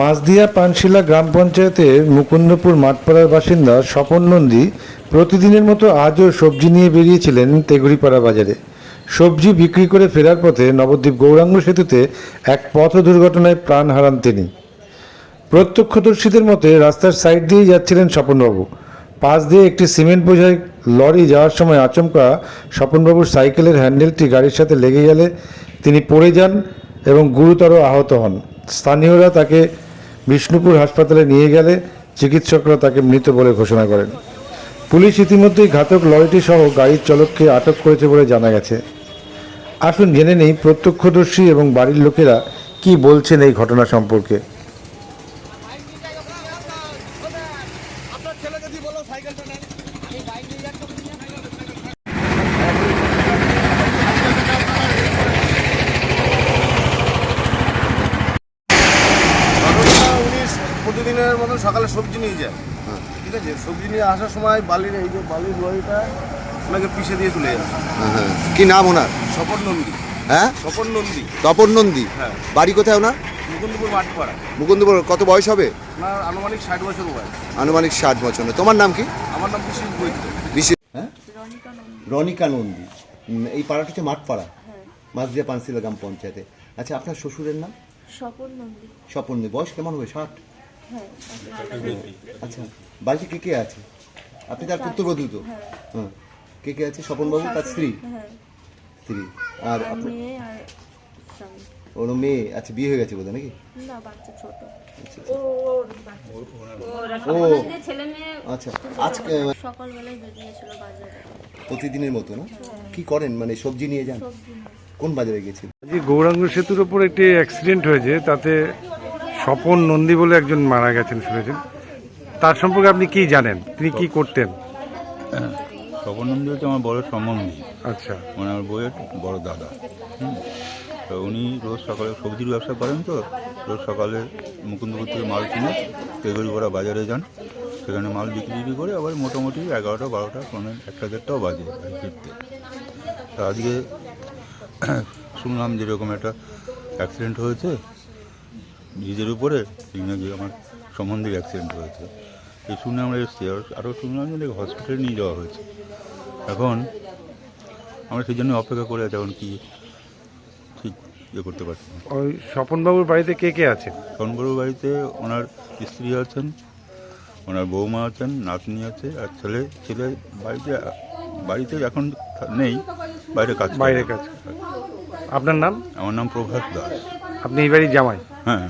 মাঝদিয়া পানশিলা গ্রাম পঞ্চায়েতের মুকুন্দপুর মাঠপাড়ার বাসিন্দা স্বপন নন্দী প্রতিদিনের মতো আজও সবজি নিয়ে বেরিয়েছিলেন তেগুড়িপাড়া বাজারে। সবজি বিক্রি করে ফেরার পথে নবদ্বীপ গৌরাঙ্গ সেতুতে এক পথ দুর্ঘটনায় প্রাণ হারান তিনি। প্রত্যক্ষদর্শীদের মতে রাস্তার সাইড দিয়েই যাচ্ছিলেন স্বপনবাবু। পাশ দিয়ে একটি সিমেন্ট বোঝাই লরি যাওয়ার সময় আচমকা স্বপনবাবুর সাইকেলের হ্যান্ডেলটি গাড়ির সাথে লেগে গেলে তিনি পড়ে যান এবং গুরুতর আহত হন। স্থানীয়রা তাকে বিষ্ণুপুর হাসপাতালে নিয়ে গেলে চিকিৎসকরা তাকে মৃত বলে ঘোষণা করেন। পুলিশ ইতিমধ্যেই ঘাতক লরিটি সহ গাড়ির চালককে আটক করেছে বলে জানা গেছে। আসুন জেনে নেই প্রত্যক্ষদর্শী এবং বাড়ির লোকেরা কি বলছেন এই ঘটনা সম্পর্কে। সাইকেলটা নেন ঘটনা উনি প্রতিদিনের মতন সকালে সবজি নিয়ে যায়। ঠিক আছে? সবজি নিয়ে আসার সময় বালির এই যে বালির লরিটা ওনাকে পিষে দিয়ে চলে যাচ্ছে। হ্যাঁ কি নাম ওনার? স্বপন নন্দী। হ্যাঁ? স্বপন নন্দী। তপন নন্দী? হ্যাঁ। বাড়ি কোথায় ওনার? মুকুন্দপুর মাঠপাড়া মুকুন্দপুর কত বয়স হবে? ওনার আনুমানিক ষাট বছর বয়স। আনুমানিক ষাট বছর। তোমার নাম কি? আমার নাম বিশেষ বৈদ্য। বিশেষ হ্যাঁ? রনিকা নন্দী। এই পাড়াটা হচ্ছে মাঠপাড়া? মাঝদিয়া পানসিলা গ্রাম পঞ্চায়েতে। আচ্ছা আপনার শ্বশুরের নাম? স্বপন নন্দী। স্বপন নন্দী। বয়স কেমন হবে? ষাট? হ্যাঁ আচ্ছা বাড়িতে কে কে আছে? আপনি তার পুত্রবধূ তো? হ্যাঁ। কে কে আছে? স্বপনবাবু তার স্ত্রী? হ্যাঁ। স্ত্রী। আর আপনার ওর মেয়ে আচ্ছা বিয়ে হয়ে গেছে বোধহয় নাকি? না বাচ্চা ছোট। আচ্ছা, ও মেয়ে আচ্ছা আজকে সকালবেলায় বেরিয়েছিল বাজারে। প্রতিদিনের মতো না? কি করেন? মানে সবজি নিয়ে যান? কোন বাজারে গেছিল যে গৌরাঙ্গ সেতুর ওপর একটি অ্যাক্সিডেন্ট হয়েছে তাতে স্বপন নন্দী বলে একজন মারা গেছেন শুনেছেন। তার সম্পর্কে আপনি কি জানেন? তিনি কি করতেন? স্বপন নন্দী হচ্ছে আমার বড় সম্বন্ধী আচ্ছা। মানে আমার বইয়ের বড় দাদা। হুম। তো উনি রোজ সকালে সবজির ব্যবসা করেন তো রোজ সকালে মুকুন্দপুর থেকে মাল কিনে তেগুড়িপাড়া বাজারে যান। সেখানে মাল বিক্রি বিক্রি করে আবার মোটামুটি এগারোটা বারোটা কোনো একটা দেড়টাও বাজে ফিরতে। তা আজকে শুনলাম যেরকম একটা অ্যাক্সিডেন্ট হয়েছে ব্রিজের উপরে নাকি আমার সম্বন্ধীর অ্যাক্সিডেন্ট হয়েছে। এই শুনে আমরা এসেছি আর আরও শুনলাম যে হসপিটালে নিয়ে যাওয়া হয়েছে। এখন আমরা সেই জন্য অপেক্ষা করে আছি এখন কি ঠিক ইয়ে করতে পারছি না। ওই স্বপনবাবুর বাড়িতে কে কে আছেন? সোনবড়ুর বাড়িতে ওনার স্ত্রী আছেন ওনার বৌমা আছেন নাতনি আছে আর ছেলে ছেলে বাড়িতে বাড়িতে এখন নেই বাইরে কাজ বাইরে কাজ। আপনার নাম? আমার নাম প্রভাস দাস। আপনি এই বাড়ির জামাই? হ্যাঁ। হ্যাঁ